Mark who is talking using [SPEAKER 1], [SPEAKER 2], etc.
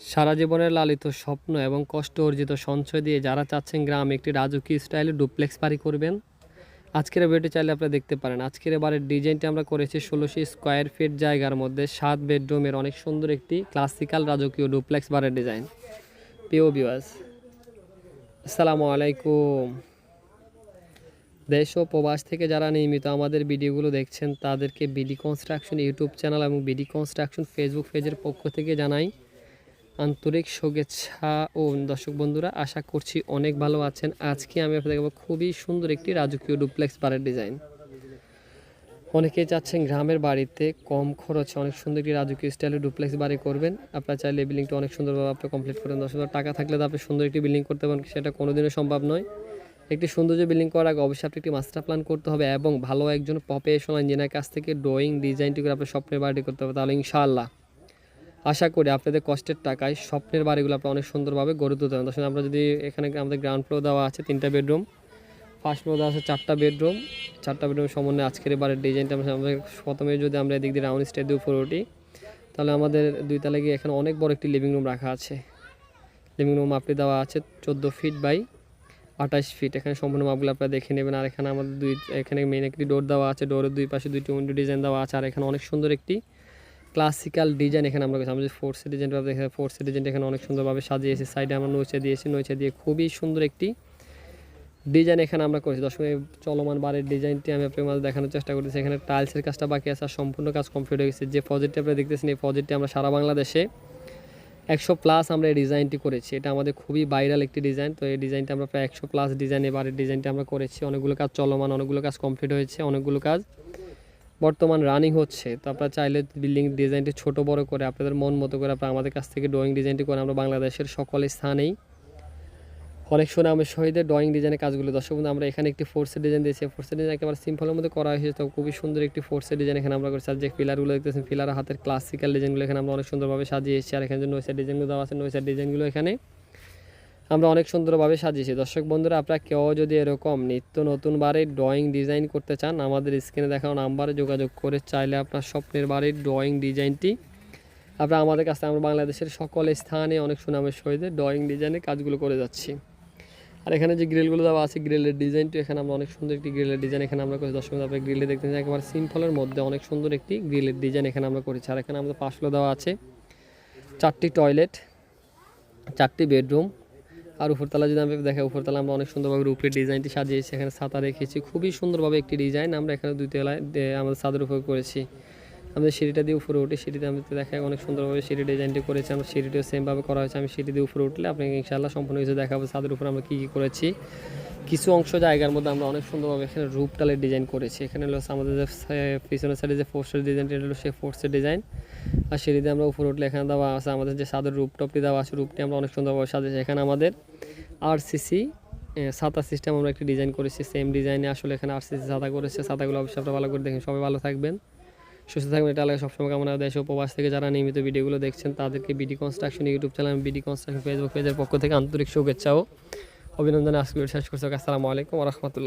[SPEAKER 1] সারা জীবনের লালিত স্বপ্ন এবং কষ্ট অর্জিত সঞ্চয় দিয়ে যারা চাচ্ছেন গ্রামে একটি রাজকীয় স্টাইলে ডুপ্লেক্স বাড়ি করবেন, আজকের ভিডিওটি চাইলে আপনারা দেখতে পারেন। আজকের বাড়ির ডিজাইনটি আমরা করেছি ষোলোশো স্কোয়ার ফিট জায়গার মধ্যে সাত বেডরুমের অনেক সুন্দর একটি ক্লাসিক্যাল রাজকীয় ডুপ্লেক্স বাড়ির ডিজাইন। পিও বিওয়াস আসসালামু আলাইকুম। দেশ ও প্রবাস থেকে যারা নিয়মিত আমাদের ভিডিওগুলো দেখছেন, তাদেরকে বিডি কনস্ট্রাকশন ইউটিউব চ্যানেল এবং বিডি কনস্ট্রাকশন ফেসবুক পেজের পক্ষ থেকে জানাই আন্তরিক শুভেচ্ছা ও দর্শক বন্ধুরা, আশা করছি অনেক ভালো আছেন। আজকে আমি আপনাদের খুবই সুন্দর একটি রাজকীয় ডুপ্লেক্স বাড়ির ডিজাইন। অনেকেই চাচ্ছেন গ্রামের বাড়িতে কম খরচে অনেক সুন্দর একটি রাজকীয় স্টাইলের ডুপ্লেক্স বাড়ি করবেন। আপনারা চাইলে বিল্ডিংটা অনেক সুন্দরভাবে আপনি কমপ্লিট করেন হাজার টাকা থাকলে তো আপনি সুন্দর একটি বিল্ডিং করতে পারেন, সেটা কোনোদিনও সম্ভব নয়। একটি সৌন্দর্য বিল্ডিং করার আগে অবশ্যই আপনি একটি মাস্টার প্ল্যান করতে হবে এবং ভালো একজন প্রফেশনাল ইঞ্জিনিয়ার কাছ থেকে ড্রয়িং ডিজাইনটি করে আপনার স্বপ্নের বাড়ি করতে হবে। তাহলে ইনশাআল্লাহ। আশা করি আপনাদের কষ্টের টাকায় স্বপ্নের বাড়িগুলো আপনি অনেক সুন্দরভাবে গড়ে তুলতে পারেন। দর্শক আমরা যদি এখানে আমাদের গ্রাউন্ড ফ্লোর দেওয়া আছে, তিনটা বেডরুম ফার্স্ট ফ্লোর দেওয়া আছে চারটা বেডরুম চারটা বেডরুম সমন্বয়ে আজকের বাড়ির ডিজাইনটা আমরা প্রথমে যদি আমরা এদিক দিয়ে রাউন্ড স্টেড দিয়ে উপরে উঠি, তাহলে আমাদের দুই তালে গিয়ে এখানে অনেক বড় একটি লিভিং রুম রাখা আছে। লিভিং রুম আপনি দেওয়া আছে চোদ্দ ফিট বাই আঠাশ ফিট এখানে সম্পূর্ণ মাপগুলো আপনারা দেখে নেবেন। আর এখানে আমাদের দুই এখানে মেন একটি ডোর দেওয়া আছে। ডোরের দুই পাশে দুইটি উইন্ডো ডিজাইন দেওয়া আছে। আর এখানে অনেক সুন্দর একটি ক্লাসিক্যাল ডিজাইন এখানে আমরা আমরা যে ফোর্সে ডিজাইনটা দেখে ফোর্সে ডিজাইনটা এখানে অনেক সুন্দরভাবে সাজিয়েছি সাইডে আমরা নৈচে দিয়েছি, নৈচে দিয়ে খুবই সুন্দর একটি ডিজাইন এখানে আমরা করেছি। দশ মিনিট চলমান বাড়ির ডিজাইনটি আমি আপনার মাঝে দেখানোর চেষ্টা করেছি এখানে টাইলসের কাজটা বাকি আছে আর সম্পূর্ণ কাজ কমপ্লিট হয়ে গেছে। যে প্রজেক্টটি আপনারা দেখতেছেন, এই প্রজেক্টটি আমরা সারা বাংলাদেশে একশো প্লাস আমরা এই ডিজাইনটি করেছি। এটা আমাদের খুবই ভাইরাল একটি ডিজাইন তো এই ডিজাইনটা আমরা প্রায় একশো প্লাস ডিজাইন এবারের ডিজাইনটি আমরা করেছি। অনেকগুলো কাজ চলমান, অনেকগুলো কাজ কমপ্লিট হয়েছে, অনেকগুলো কাজ বর্তমান রানিং হচ্ছে, তো আপনারা চাইলে বিল্ডিং ডিজাইনটি ছোট বড় করে আপনাদের মন মতো করে আপনারা আমাদের কাছ থেকে ড্রয়িং ডিজাইনটি করে আমরা বাংলাদেশের সকল স্থানেই। অনেক সুনামের সহিত ড্রয়িং ডিজাইনের কাজগুলো দর্শক বন্ধু, আমরা এখানে একটি ফোর্সের ডিজাইন দিয়েছি ফোর্সের ডিজাইন একেবারে সিম্পলের মধ্যে করা হয়েছে, তো খুবই সুন্দর একটি ফোর্সের ডিজাইন এখানে আমরা করেছি। আর যে পিলারগুলো দেখতেছেন পিলার হাতের ক্লাসিক্যাল ডিজাইনগুলো এখানে আমরা অনেক সুন্দরভাবে সাজিয়েছি, আর এখানে যে নৈসার ডিজাইনগুলো দেওয়া আছে নৈসার ডিজাইনগুলো এখানে আমরা অনেক সুন্দরভাবে সাজিয়েছি। দর্শক বন্ধুরা, আপনারা কেউ যদি এরকম নিত্য নতুন বাড়ির ড্রয়িং ডিজাইন করতে চান, আমাদের স্ক্রিনে দেখানো নাম্বারে যোগাযোগ করে চাইলে আপনার স্বপ্নের বাড়ির ড্রয়িং ডিজাইনটি আপনারা আমাদের কাছে আমরা বাংলাদেশের সকল স্থানে অনেক সুনামের সহিত ড্রয়িং ডিজাইনের কাজগুলো করে যাচ্ছি। আর এখানে যে গ্রিলগুলো দেওয়া আছে গ্রিলের ডিজাইনটি এখানে আমরা অনেক সুন্দর একটি গ্রিলের ডিজাইন এখানে আমরা করেছি। দর্শক আপনার গ্রিলে দেখতে চাই একেবারে সিম্পলের মধ্যে অনেক সুন্দর একটি গ্রিলের ডিজাইন এখানে আমরা করেছি। আর এখানে আমাদের পাশগুলো দেওয়া আছে চারটি টয়লেট চারটি বেডরুম আর উপরতলা যদি আমি দেখা, উপরতলা আমরা অনেক সুন্দরভাবে রূপের ডিজাইনটি সাজিয়েছি। এখানে ছাতা রেখেছি। খুবই সুন্দরভাবে একটি ডিজাইন আমরা এখানে দুই তলায় আমাদের ছাদের উপর করেছি। আমাদের সিঁড়িটা দিয়ে উপরে উঠি, সিঁড়িতে আমি দেখা অনেক সুন্দরভাবে সিঁড়ি ডিজাইনটি করেছি, আমরা সিঁড়িটিও সেমভাবে করা হয়েছে, আমি সিঁড়ি দিয়ে উপরে উঠলে আপনাকে ইনশাল্লাহ সম্পূর্ণ কিছু দেখাবো, ছাদের উপরে আমরা কী কী করেছি। কিছু অংশ জায়গার মধ্যে আমরা অনেক সুন্দরভাবে এখানে রূপ টালের ডিজাইন করেছি, এখানে হলো আমাদের যে পিছনের সাইডে যে ফোর্সের ডিজাইনটি হলো সেই ফোর্সের ডিজাইন। আর সিঁড়িতে আমরা উপরে উঠলে এখানে দেওয়া আছে আমাদের যে সাদের রূপটপটি দেওয়া আছে, রূপটি আমরা অনেক সুন্দরভাবে সাজিয়েছি, এখানে আমাদের আরসিসি ছাতা সিস্টেম আমরা একটি ডিজাইন করেছি সেম ডিজাইনে আসলে এখানে আরসিসি ছাতা করেছে, ছাতাগুলো অবশ্যই আপনারা ভালো করে দেখেন, সবাই ভালো থাকবেন। সুস্থ থাকবেন, এটা লাগে সবসময় কামনা দেশ উপবাস থেকে যারা নিয়মিত ভিডিওগুলো দেখছেন, তাদেরকে BD construction YouTube channel BD construction Facebook পেজের পক্ষ থেকে আন্তরিক শুভেচ্ছা ও অভিনন্দনে আজকে শেষ করছি। আসসালামু আলাইকুম রহমতুল্লাহ।